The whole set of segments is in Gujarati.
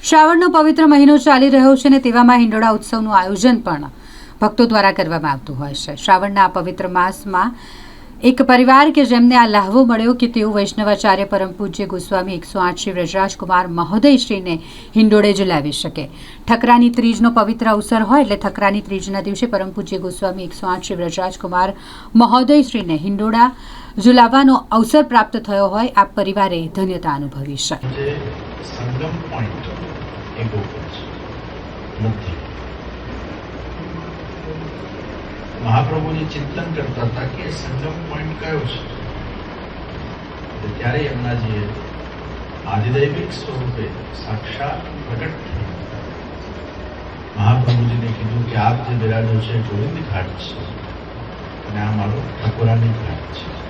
શ્રાવણનો પવિત્ર મહિનો ચાલી રહ્યો છે અને તેવામાં હિંડોળા ઉત્સવનું આયોજન પણ ભક્તો દ્વારા કરવામાં આવતું હોય છે. શ્રાવણના આ પવિત્ર માસમાં એક પરિવાર કે જેમને આ લાહવો મળ્યો કે તેઓ વૈષ્ણવાચાર્ય પરમ પૂજ્ય ગોસ્વામી એકસો આઠ શ્રી વ્રજરાજકુમાર મહોદયશ્રીને હિંડોળે જ લાવી શકે. ઠકરાની ત્રીજનો પવિત્ર અવસર હોય એટલે ઠકરાની ત્રીજના દિવસે પરમ પૂજ્ય ગોસ્વામી એકસો આઠ શ્રી વ્રજરાજકુમાર મહોદયશ્રીને હિંડોળા ઝુલાવવાનો અવસર પ્રાપ્ત થયો હોય આ પરિવારે ધન્યતા અનુભવી જે સંગમ પોઈન્ટ એ ગોકુળ છે. નથી મહાપ્રભુજી ચિંતન કરતા હતા કે સંગમ પોઈન્ટ કયો છે? ત્યારે એમનાજીએ આધિદૈવિક સ્વરૂપે સાક્ષાત પ્રગટ મહાપ્રભુજીને કીધું કે આપ જે બિરાજો છે ગોવિંદ ઘાટ છે. અને આ મારો ઠકોરાની ઘાટ છે.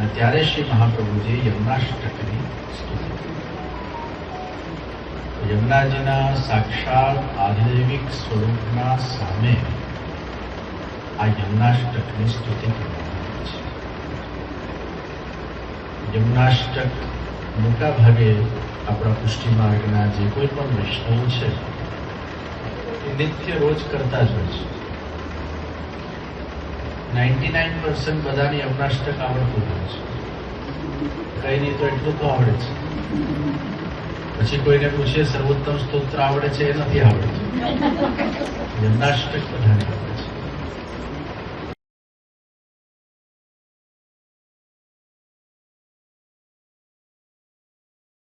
ત્યારે શ્રી મહાપ્રભુજીએ યમુનાષ્ટકની સ્તુતિ કરી. તો યમુનાજીના સાક્ષાત આધિદૈવિક સ્વરૂપના સામે આ યમુનાષ્ટકની સ્તુતિ કરવામાં આવે છે યમુનાષ્ટક મોટા ભાગે આપણા પુષ્ટિ માર્ગના જે કોઈ પણ વૈષ્ણવ છે, એ નિત્ય રોજ કરતા જ હોય છે નાઇન્ટી નાઇન પર્સન્ટ બધાની અપનાષ્ટક આવડતું હોય છે. કઈ નહીં તો એટલું તો આવડે છે. પછી કોઈને પૂછીએ, સર્વોત્તમ સ્તોત્ર આવડે છે? એ નથી આવડતું. યમનાષ્ટક બધાને આવડે છે.